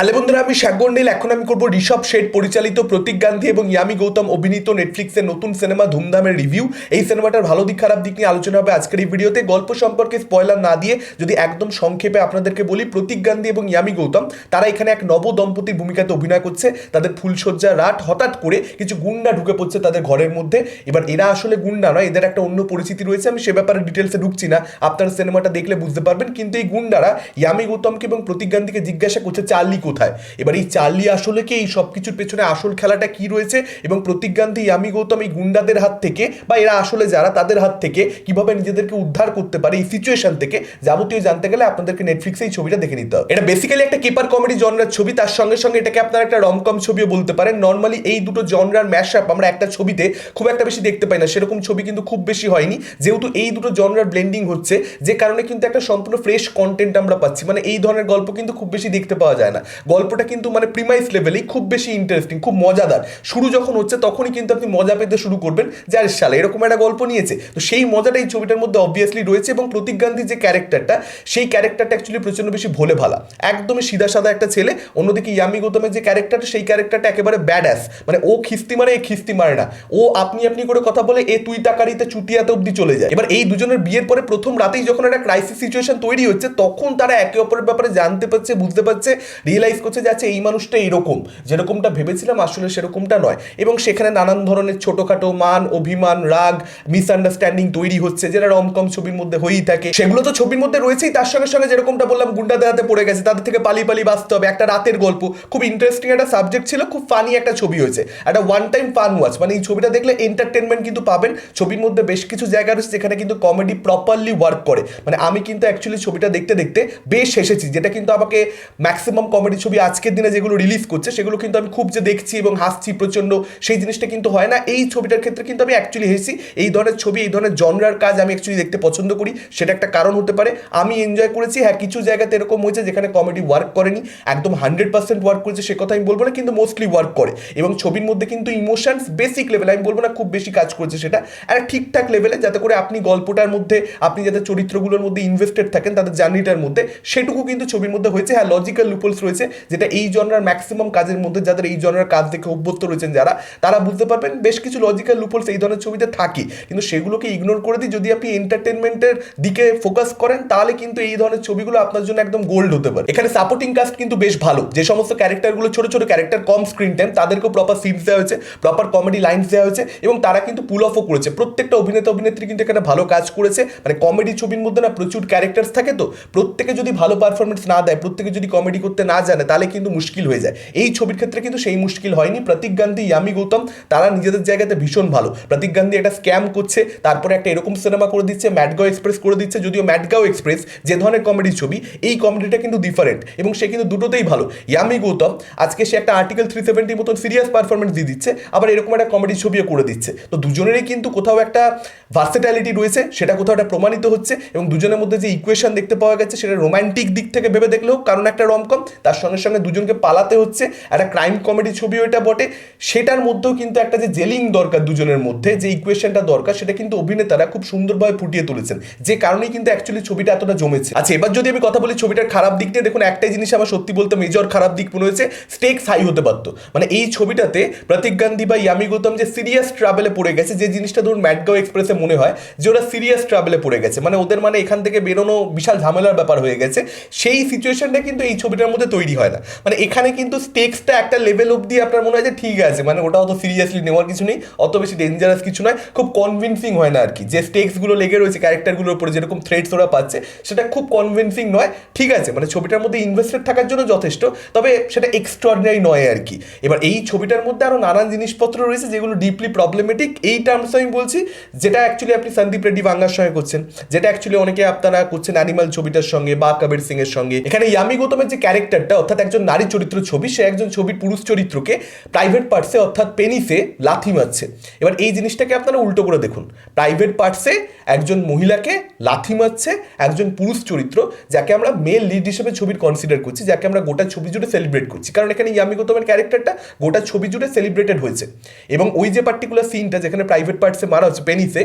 Hello বন্ধুরা, আমি শাগন্ডিল এখন আমি করব ঋষভ শেঠ পরিচালিত প্রতীক গান্ধী এবং ইয়ামি গৌতম অভিনীত নেটফ্লিক্সের নতুন সিনেমা ধুমধামের রিভিউ। এই সিনেমাটার ভালো দিক, খারাপ দিক নিয়ে আলোচনা হবে আজকের এই ভিডিওতে। গল্প সম্পর্কে স্পয়লার না দিয়ে যদি একদম সংক্ষেপে আপনাদেরকে বলি, প্রতীক গান্ধী এবং ইয়ামি গৌতম, তারা এখানে এক নব দম্পতির ভূমিকাতে অভিনয় করছে। তাদের ফুলসজ্জা রাত হঠাৎ করে কিছু গুন্ডা ঢুকে পড়ছে তাদের ঘরের মধ্যে। এবার এরা আসলে গুন্ডা নয়, এদের একটা অন্য পরিচিতি রয়েছে, আমি সে ব্যাপারে ডিটেলসে ঢুকছি না। আপনারা সিনেমাটা দেখলে বুঝতে পারবেন, কিন্তু এই গুন্ডারা ইয়ামি গৌতমকে এবং প্রতীক গান্ধীকে জিজ্ঞাসা করছে, চার্লি কোথায়? এবার এই চার্লি আসলে কি এই সব কিছুর পেছনে আসল খেলাটা কি রয়েছে? এবং প্রতীক গান্ধী ইয়ামি গৌতম এই গুন্ডাদের হাত থেকে বা এরা আসলে যারা তাদের হাত থেকে কীভাবে নিজেদেরকে উদ্ধার করতে পারে এই সিচুয়েশন থেকে যাবতীয় জানতে গেলে আপনাদেরকে নেটফ্লিক্সে এই ছবিটা দেখে নিতে হবে। এটা বেসিক্যালি একটা কেপার কমেডি জনরার ছবি, তার সঙ্গে সঙ্গে এটাকে আপনারা একটা রমকম ছবিও বলতে পারেন। নর্মালি এই দুটো জনরার ম্যাশ আপ আমরা একটা ছবিতে খুব একটা বেশি দেখতে পাই না, সেরকম ছবি কিন্তু খুব বেশি হয়নি। যেহেতু এই দুটো জনরার ব্লেন্ডিং হচ্ছে, যে কারণে কিন্তু একটা সম্পূর্ণ ফ্রেশ কন্টেন্ট আমরা পাচ্ছি। মানে এই ধরনের গল্প কিন্তু খুব বেশি দেখতে পাওয়া যায় না। গল্পটা কিন্তু মানে প্রিমাইস লেভেলেই খুব বেশি ইন্টারেস্টিং খুব মজাদার। শুরু যখন হচ্ছে, তখনই কিন্তু আপনি মজা পেতে শুরু করবেন যে, আরে সালে এরকম একটা গল্প নিয়েছে। তো সেই মজাটা এই ছবিটার মধ্যে অবভিয়াসলি রয়েছে এবং প্রতীক গান্ধী যে ক্যারেক্টারটা সেই ক্যারেক্টারটা অ্যাকচুয়ালি প্রচণ্ড বেশি ভোলে ভালা। একদমই সিধা সাদা একটা ছেলে, অন্যদিকে ইয়ামি গৌতমের যে ক্যারেক্টারটা সেই ক্যারেক্টারটা একেবারে ব্যাড অ্যাস মানে ও খিস্তি মারে, এ খিস্তি মারে না। ও আপনি আপনি করে কথা বলে, এ তুই তাকারিতে চুটিয়াতে অব্দি চলে যায়। এবার এই দুজনের বিয়ের পরে প্রথম রাতেই যখন একটা ক্রাইসিস সিচুয়েশন তৈরি হচ্ছে, তখন তারা একে অপরের ব্যাপারে জানতে পারছে, বুঝতে পারছে রিয়েলাইজ করছে যে আচ্ছা এই মানুষটা এরকম। যেরকমটা ভেবেছিলাম, আসলে সেরকমটা নয়। এবং সেখানে নানান ধরনের ছোটখাটো মান, অভিমান, রাগ মিসআন্ডারস্ট্যান্ডিং তৈরি হচ্ছে, যেটা রমকম ছবির মধ্যে হয়েই থাকে। সেগুলো তো ছবির মধ্যে রয়েছেই, তার সঙ্গে সঙ্গে যেরকমটা বললাম, গুন্ডাদের হাতে পড়ে গেছে, তাদের থেকে পালি পালি বাঁচতে হবে। একটা রাতের গল্প, খুব ইন্টারেস্টিং একটা সাবজেক্ট ছিল, খুব ফানি একটা ছবি হয়েছে। একটা ওয়ান টাইম ফান ওয়াচ মানে এই ছবিটা দেখলে এন্টারটেনমেন্ট কিন্তু পাবেন। ছবির মধ্যে বেশ কিছু জায়গা রয়েছে, যেখানে কিন্তু কমেডি প্রপারলি ওয়ার্ক করে। মানে আমি কিন্তু অ্যাকচুয়ালি ছবিটা দেখতে দেখতে বেশ হেসেছি, যেটা কিন্তু আমাকে ম্যাক্সিমাম কমেডি ছবি আজকের দিনে যেগুলো রিলিজ করছে, সেগুলো কিন্তু আমি খুব যে দেখছি এবং হাসছি প্রচণ্ড, সেই জিনিসটা কিন্তু হয় না। এই ছবিটার ক্ষেত্রে কিন্তু আমি অ্যাকচুয়ালি হেসি। এই ধরনের ছবি, এই ধরনের জনরার কাজ আমি অ্যাকচুয়ালি দেখতে পছন্দ করি। সেটা একটা কারণ হতে পারে। আমি এনজয় করেছি। হ্যাঁ কিছু জায়গাতে এরকম হয়েছে যেখানে কমেডি ওয়ার্ক করেনি। একদম হান্ড্রেড পার্সেন্ট ওয়ার্ক করেছে, সে কথা আমি বলব না, কিন্তু মোস্টলি ওয়ার্ক করে। এবং ছবির মধ্যে কিন্তু ইমোশনস বেসিক লেভেল আমি বলব না খুব বেশি কাজ করেছে সেটা। একটা ঠিকঠাক লেভেলে যাতে করে আপনি গল্পটার মধ্যে, আপনি যাতে চরিত্রগুলোর মধ্যে ইনভেস্টেড থাকেন, তাদের জার্নিটার মধ্যে, সেটুকু কিন্তু ছবির মধ্যে হয়েছে। হ্যাঁ লজিক্যাল লুপলস রয়েছে। যেটা এই জনরার ম্যাক্সিমাম কাজের মধ্যে যাদের এই জনরার কাজ দেখে অভ্যস্ত রয়েছেন যারা, তারা বুঝতে পারবেন বেশ কিছু লজিক্যাল লুপলস এই ধরনের ছবিতে থাকে। কিন্তু সেগুলোকে ইগনোর করে দিই যদি আপনি এন্টারটেনমেন্টের দিকে ফোকাস করেন, তাহলে কিন্তু এই ধরনের ছবিগুলো আপনার জন্য একদম গোল্ড হতে পারে। এখানে সাপোর্টিং কাস্ট কিন্তু বেশ ভালো। যে সমস্ত ক্যারেক্টারগুলো ছোট ছোট ক্যারেক্টার কম স্ক্রিন টাইম তাদেরকেও প্রপার সিনস দেওয়া হয়েছে প্রপার কমেডি লাইন্স দেওয়া হয়েছে এবং তারা কিন্তু পুল অফও করেছে। প্রত্যেকটা অভিনেতা, অভিনেত্রী কিন্তু এখানে ভালো কাজ করেছে। মানে কমেডি ছবির মধ্যে না প্রচুর ক্যারেক্টার্স থাকে তো। প্রত্যেকে যদি ভালো পারফরমেন্স না দেয়, প্রত্যেকে যদি কমেডি করতে না জানে, তাহলে কিন্তু মুশকিল হয়ে যায়। এই ছবির ক্ষেত্রে কিন্তু সেই মুশকিল হয়নি। প্রতীক গান্ধী, ইয়ামি গৌতম, তারা নিজেদের জায়গাতে ভীষণ ভালো। প্রতীক গান্ধী একটা স্ক্যাম করছে, তারপরে একটা এরকম সিনেমা করে দিচ্ছে ম্যাডগাঁও এক্সপ্রেস করে দিচ্ছে, যদিও ম্যাডগাঁও এক্সপ্রেস যে ধরনের কমেডি ছবি, এই কমেডিটা কিন্তু ডিফারেন্ট এবং সে কিন্তু দুটোতেই ভালো। ইয়ামি গৌতম, আজকে সে একটা আর্টিকেল থ্রি সেভেন্টির মতন সিরিয়াস পারফরমেন্স দিয়ে দিচ্ছে, আবার এরকম একটা কমেডি ছবিও করে দিচ্ছে। তো দুজনেরই কিন্তু কোথাও একটা ভার্সেটালিটি রয়েছে, সেটা কোথাও একটা প্রমাণিত হচ্ছে এবং দুজনের মধ্যে যে ইকুয়েশন দেখতে পাওয়া গেছে, সেটা রোমান্টিক দিক থেকে ভেবে দেখলেও কারণ একটা রমকম তার সঙ্গে সঙ্গে দুজনকে পালাতে হচ্ছে। একটা ক্রাইম কমেডি ছবিও এটা বটে। সেটার মধ্যেও কিন্তু একটা যে জেলিং দরকার দুজনের মধ্যে, যে ইকুয়েশনটা দরকার, সেটা কিন্তু অভিনেতারা খুব সুন্দরভাবে ফুটিয়ে তুলেছেন। যে কারণেই কিন্তু অ্যাকচুয়ালি ছবিটা এতটা জমেছে। আচ্ছা এবার যদি আমি কথা বলি ছবিটার খারাপ দিক নিয়ে, দেখুন একটাই জিনিস আমার সত্যি বলতে মেজর খারাপ দিক মনে হয়েছে স্টেকস হাই হতে পারতো। মানে এই ছবিটাতে প্রতীক গান্ধী বা ইয়ামি গৌতম যে সিরিয়াস ট্রাভেলে পড়ে গেছে, যে জিনিসটা ধরুন ম্যাডগাঁও এক্সপ্রেসে মনে হয়, যে ওরা সিরিয়াস ট্রাভেলে পড়ে গেছে। মানে ওদের মানে এখান থেকে বেরোনো বিশাল ঝামেলার ব্যাপার হয়ে গেছে। সেই সিচুয়েশনটা কিন্তু এই ছবিটার মধ্যে তৈরি হয় না। মানে এখানে কিন্তু স্টেক্সটা একটা লেভেল অবধি আপনার মনে হয় যে ঠিক আছে মানে ওটা অত সিরিয়াসলি নেওয়ার কিছু নেই, অত বেশি ডেঞ্জারাস কিছু নয়, খুব কনভিনসিং হয় না আর কি। যে স্টেক্সগুলো লেগে রয়েছে ক্যারেক্টারগুলোর উপরে যেরকম থ্রেডস ওরা পাচ্ছে, সেটা খুব কনভিনসিং নয়, ঠিক আছে মানে ছবিটার মধ্যে ইনভেস্টেড থাকার জন্য যথেষ্ট, তবে সেটা এক্সট্রাঅর্ডিনারি নয় আর কি। এবার এই ছবিটার মধ্যে আরও নানান জিনিসপত্র রয়েছে, যেগুলো ডিপলি প্রবলেমেটিক এই টার্মস আমি বলছি, যেটা অ্যাকচুয়ালি আপনি সন্দীপ রেড্ডি বাংলার সঙ্গে করছেন, যেটা অ্যাকচুয়ালি অনেকে আপনারা করছেন অ্যানিমাল ছবিটার সঙ্গে বা কবির সিং এর সঙ্গে। এখানে ইয়ামি গৌতমের যে ক্যারেক্টারটা অর্থাৎ একজন নারী চরিত্র ছবি, সে একজন ছবির পুরুষ চরিত্রকে প্রাইভেট পার্টসে অর্থাৎ পেনিসে লাথি মারছে। এবার এই জিনিসটাকে আপনারা উল্টো করে দেখুন। প্রাইভেট পার্টসে একজন মহিলাকে লাথি মারছে একজন পুরুষ চরিত্র, যাকে আমরা মেল লিড হিসেবে ছবির কনসিডার করছি, যাকে আমরা গোটা ছবি জুড়ে সেলিব্রেট করছি। কারণ এখানে ইয়ামি গৌতমের ক্যারেক্টারটা গোটা ছবি জুড়ে সেলিব্রেটেড হয়েছে। এবং ওই যে পার্টিকুলার সিনটা যেখানে প্রাইভেট পার্টসে মারা হচ্ছে পেনিসে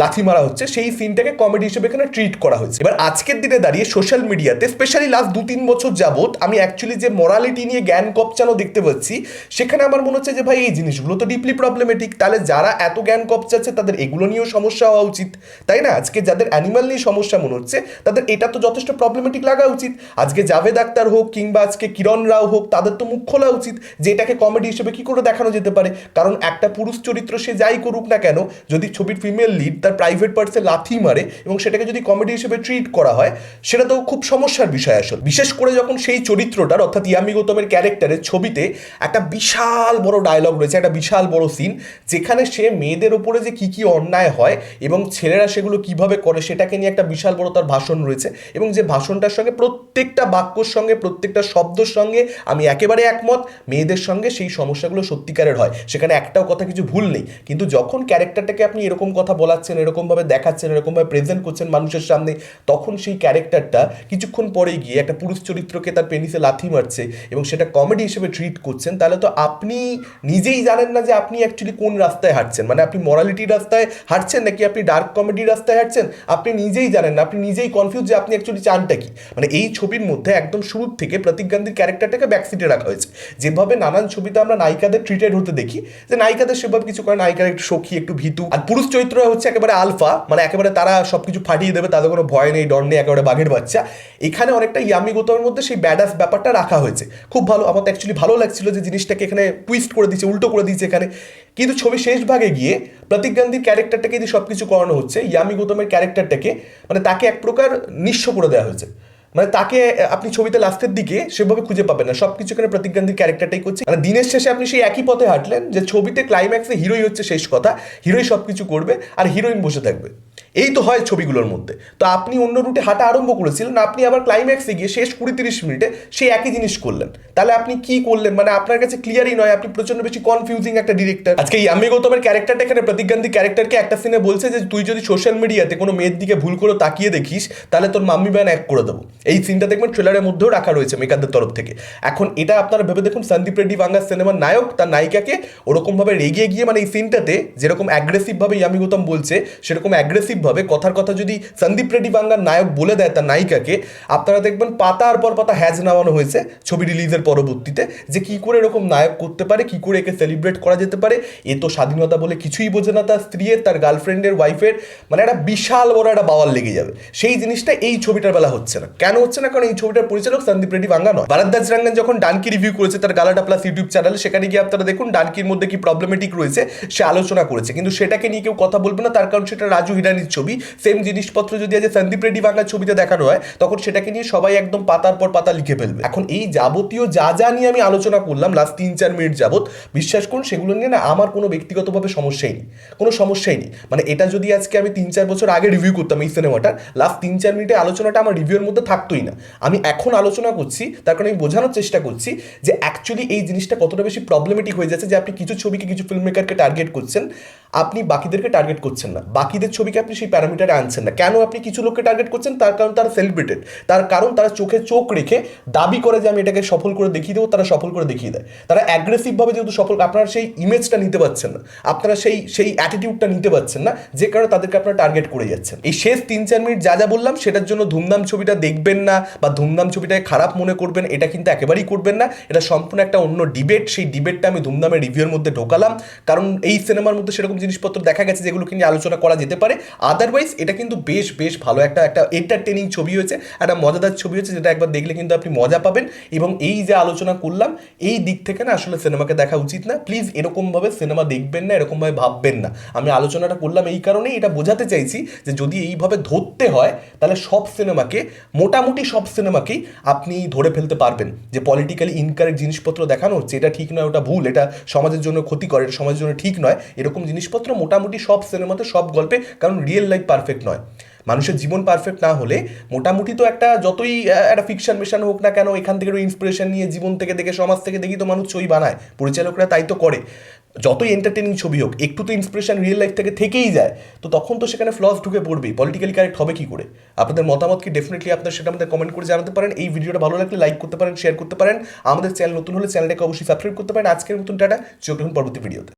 লাথি মারা হচ্ছে, সেই সিনটাকে কমেডি হিসেবে এখানে ট্রিট করা হয়েছে। এবার আজকের দিনে দাঁড়িয়ে সোশ্যাল মিডিয়াতে স্পেশালি লাস্ট দু তিন বছর যাবত আমি এক অ্যাকচুয়ালি যে মরালিটি নিয়ে জ্ঞান কপচানো দেখতে পাচ্ছি, সেখানে আমার মনে হচ্ছে যে ভাই এই জিনিসগুলো তো ডিপলি প্রবলেমেটিক তাহলে যারা এত জ্ঞান কপচাচ্ছে, তাদের এগুলো নিয়েও সমস্যা হওয়া উচিত। তাই না? আজকে যাদের অ্যানিমাল নিয়ে সমস্যা মনে হচ্ছে, তাদের এটা তো যথেষ্ট প্রবলেমেটিক লাগা উচিত। আজকে জাভেদ আক্তার হোক কিংবা আজকে কিরণ রাও হোক, তাদের তো মুখ খোলা উচিত যে এটাকে কমেডি হিসেবে কি করে দেখানো যেতে পারে। কারণ একটা পুরুষ চরিত্র সে যাই করুক না কেন, যদি ছবির ফিমেল লিড তার প্রাইভেট পার্টসে লাথি মারে এবং সেটাকে যদি কমেডি হিসেবে ট্রিট করা হয়, সেটা তো খুব সমস্যার বিষয় আসল। বিশেষ করে যখন সেই চরিত্রটার, অর্থাৎ ইয়ামি গৌতমের ক্যারেক্টারের ছবিতে একটা বিশাল বড় ডায়লগ রয়েছে, একটা বিশাল বড় সিন যেখানে সে মেয়েদের ওপরে যে কি কি অন্যায় হয় এবং ছেলেরা সেগুলো কীভাবে করে সেটাকে নিয়ে একটা বিশাল বড় তার ভাষণ রয়েছে এবং যে ভাষণটার সঙ্গে প্রত্যেকটা বাক্যর সঙ্গে, প্রত্যেকটা শব্দর সঙ্গে আমি একেবারে একমত, মেয়েদের সঙ্গে সেই সমস্যাগুলো সত্যিকারের হয়। সেখানে একটাও কথা কিছু ভুল নেই। কিন্তু যখন ক্যারেক্টারটাকে আপনি এরকম কথা বলাচ্ছেন, এরকমভাবে দেখাচ্ছেন, এরকমভাবে প্রেজেন্ট করছেন মানুষের সামনে, তখন সেই ক্যারেক্টারটা কিছুক্ষণ পরে গিয়ে একটা পুরুষ চরিত্রকে তার পেনিসে লাথি মারছে এবং সেটা কমেডি হিসেবে ট্রিট করছেন, তাহলে তো আপনি নিজেই জানেন না যে আপনি অ্যাকচুয়ালি কোন রাস্তায় হাঁটছেন। মানে আপনি মরালিটির রাস্তায় হাঁটছেন নাকি আপনি ডার্ক কমেডির রাস্তায় হাঁটছেন? আপনি নিজেই জানেন না, আপনি নিজেই কনফিউজ যে আপনি অ্যাকচুয়ালি চানটা কি। মানে এই ছবির মধ্যে একদম শুরুর থেকে প্রতীক গান্ধীর ক্যারেক্টারটাকে ব্যাকসিটে রাখা হয়েছে। যেভাবে নানান ছবিতে আমরা নায়িকাদের ট্রিটেড হতে দেখি, যে নায়িকাদের সেভাবে কিছু করে নায়িকার একটু সখী, একটু ভীতু। আর পুরুষ চরিত্র হচ্ছে একেবারে আলফা মানে একেবারে তারা সবকিছু ফাটিয়ে দেবে, তাদের কোনো ভয় নেই, ডর নেই, একেবারে বাঘের বাচ্চা। এখানে অনেকটা ইয়ামি গৌতমের মধ্যে সেই ব্যাডাস ব্যাপারটা রাখা হয়েছে। খুব ভালো আমার তো অ্যাকচুয়ালি ভালো লাগছিল যে জিনিসটাকে এখানে টুইস্ট করে দিয়েছে, উল্টো করে দিয়েছে এখানে। কিন্তু ছবি শেষ ভাগে গিয়ে প্রতীক গান্ধীর ক্যারেক্টারটাকে যে সব কিছু করানো হচ্ছে, ইয়ামি গৌতমের ক্যারেক্টারটাকে মানে তাকে এক প্রকার নিঃস্ব করে দেওয়া হয়েছে। মানে তাকে, আপনি ছবিতে লাস্টের দিকে সেভাবে খুঁজে পাবেন না। সবকিছু এখানে প্রতীক গান্ধীর ক্যারেক্টারটাই করছে। মানে দিনের শেষে আপনি সেই একই পথে হাঁটলেন যে ছবিতে ক্লাইম্যাক্সে হিরোই হচ্ছে শেষ কথা হিরোই সব কিছু করবে আর হিরোইন বসে থাকবে। এই তো হয় ছবিগুলোর মধ্যে। তো আপনি অন্য রুটে হাঁটা আরম্ভ করেছিলেন, আপনি আবার ক্লাইম্যাক্সে গিয়ে শেষ কুড়ি তিরিশ মিনিটে সেই একই জিনিস করলেন। তাহলে আপনি কি করলেন? মানে আপনার কাছে ক্লিয়ারই নয়, আপনি প্রচণ্ড বেশি কনফিউজিং একটা ডিরেক্টর আজকে ইয়ামি গৌতমের ক্যারেক্টারটা এখানে প্রতীক গান্ধী ক্যারেক্টারকে একটা সিনে বলছে যে, তুই যদি সোশ্যাল মিডিয়াতে কোনো মেয়ের দিকে ভুল করে তাকিয়ে দেখিস, তাহলে তোর মাম্মি ব্যান এক করে দেবো। এই সিনটা দেখবেন ট্রেলারের মধ্যেও রাখা রয়েছে মেকারদের তরফ থেকে। এখন এটা আপনারা ভেবে দেখুন, সন্দীপ রেড্ডি বাংলার সিনেমার নায়ক, তার নায়িকাকে ওরকমভাবে রেগিয়ে গিয়ে মানে এই সিনটাতে যেরকম অ্যাগ্রেসিভভাবে ইয়ামি গৌতম বলছে, সেরকম অ্যাগ্রেসিভভাবে কথার কথা যদি সন্দীপ রেড্ডি বাংলার নায়ক বলে দেয় তার নায়িকাকে, আপনারা দেখবেন পাতার পর পাতা হ্যাজ নামানো হয়েছে ছবি রিলিজের পরবর্তীতে, যে কি করে এরকম নায়ক করতে পারে, কি করে একে সেলিব্রেট করা যেতে পারে, এ তো স্বাধীনতা বলে কিছুই বোঝে না তার স্ত্রীর, তার গার্লফ্রেন্ডের ওয়াইফের মানে একটা বিশাল বড় একটা বাওয়াল লেগে যাবে। সেই জিনিসটা এই ছবিটার বেলা হচ্ছে না। কেন হচ্ছে না? কারণ এই ছবিটার পরিচালক সন্দীপ রেড্ডি বাঙ্গা নয়। ভারতদাস রাঙ্গান যখন ডানকি রিভিউ করেছে তার গালাটা প্লাস ইউটিউব চ্যানেলে সেখানে গিয়ে আপনারা দেখুন ডানকির মধ্যে কি প্রবলেমেটিক রয়েছে, সে আলোচনা করেছে। কিন্তু সেটাকে নিয়ে কেউ কথা বলবে না, তার কারণ সেটা রাজু হিরানির ছবি। সেম জিনিসপত্র যদি আজ সন্দীপ রেড্ডি বাংলার ছবিতে দেখানো হয়, তখন সেটাকে নিয়ে সবাই একদম পাতার পর পাতা লিখে ফেলবে। এখন এই যাবতীয় যা যা নিয়ে আমি আলোচনা করলাম লাস্ট তিন চার মিনিট যাবত বিশ্বাস করুন, সেগুলো নিয়ে না আমার কোনো ব্যক্তিগতভাবে সমস্যাই নেই। কোনো সমস্যাই নেই। মানে এটা যদি আজকে আমি তিন চার বছর আগে রিভিউ করতাম এই সিনেমাটার লাস্ট তিন চার মিনিটে আলোচনাটা আমার রিভিউর মধ্যে থাকতোই না। আমি এখন আলোচনা করছি, তার কারণে আমি বোঝানোর চেষ্টা করছি যে অ্যাকচুয়ালি এই জিনিসটা কতটা বেশি প্রবলেমেটিক হয়ে যাচ্ছে যে আপনি কিছু ছবিকে কিছু ফিল্ম মেকারকে টার্গেট করছেন। আপনি বাকিদেরকে টার্গেট করছেন না। বাকিদের ছবিকে আপনি সেই প্যারামিটারে আনছেন না। কেন আপনি কিছু লোককে টার্গেট করছেন? তার কারণ তারা সেলিব্রেটেড তার কারণ তারা চোখে চোখ রেখে দাবি করে যে আমি এটাকে সফল করে দেখিয়ে দেবো, তারা সফল করে দেখিয়ে দেয়। তারা অ্যাগ্রেসিভভাবে যেহেতু সফল, আপনারা সেই ইমেজটা নিতে পারছেন না। আপনারা সেই সেই অ্যাটিটিউডটা নিতে পারছেন না, যে কারণে তাদেরকে আপনারা টার্গেট করে যাচ্ছেন। এই শেষ তিন, চার মিনিট যা যা বললাম, সেটার জন্য ধুমধাম ছবিটা দেখবেন না বা ধুমধাম ছবিটাকে খারাপ মনে করবেন, এটা কিন্তু একেবারেই করবেন না। এটা সম্পূর্ণ একটা অন্য ডিবেট সেই ডিবেটটা আমি ধুমধামের রিভিউর মধ্যে ঢোকালাম। কারণ এই সিনেমার মধ্যে সেরকম জিনিসপত্র দেখা গেছে যেগুলো নিয়ে আলোচনা করা যেতে পারে। আদারওয়াইজ এটা কিন্তু বেশ বেশ ভালো একটা একটা এন্টারটেনিং ছবি হয়েছে, একটা মজাদার ছবি হয়েছে যেটা একবার দেখলে কিন্তু আপনি মজা পাবেন। এবং এই যে আলোচনা করলাম, এই দিক থেকে না আসলে সিনেমাকে দেখা উচিত না। প্লিজ এরকমভাবে সিনেমা দেখবেন না, এরকমভাবে ভাববেন না। আমি আলোচনাটা করলাম এই কারণেই এটা বোঝাতে চাইছি যে যদি এইভাবে ধরতে হয়, তাহলে সব সিনেমাকে মোটামুটি সব সিনেমাকেই আপনি ধরে ফেলতে পারবেন। যে পলিটিক্যালি ইনকারেক্ট জিনিসপত্র দেখানো হচ্ছে, এটা ঠিক নয়, ওটা ভুল, এটা সমাজের জন্য ক্ষতিকর, এটা সমাজের জন্য ঠিক নয়, এরকম জিনিসপত্র মোটামুটি সব সিনেমাতে সব গল্পে, কারণ রিয়েল লাইফ পারফেক্ট নয়। মানুষের জীবন পারফেক্ট না হলে মোটামুটি তো একটা যতই একটা ফিকশন মিশন হোক না কেন, এখান থেকে ইন্সপিরেশন নিয়ে জীবন থেকে দেখে, সমাজ থেকে দেখি তো মানুষ ছবি বানায়। পরিচালকরা তাই তো করে। যতই এন্টারটেনিং ছবি হোক, একটু তো ইন্সপিরেশন রিয়েল লাইফ থেকে থেকেই যায়, তো তখন তো সেখানে ফ্লস ঢুকে পড়বেই। পলিটিক্যালি কারেক্ট হবে কি করে? আপনাদের মতামত কি? ডেফিনেটলি আপনার সেটা আমাদের কমেন্ট করে জানাতে পারেন। এই ভিডিওটা ভালো লাগলে লাইক করতে পারেন শেয়ার করতে পারেন। আমাদের চ্যানেল নতুন হলে চ্যানেলটাকে অবশ্যই সাবস্ক্রাইব করতে পারেন। আজকের মতন টাটা। চোখ দেখুন পরবর্তী ভিডিওতে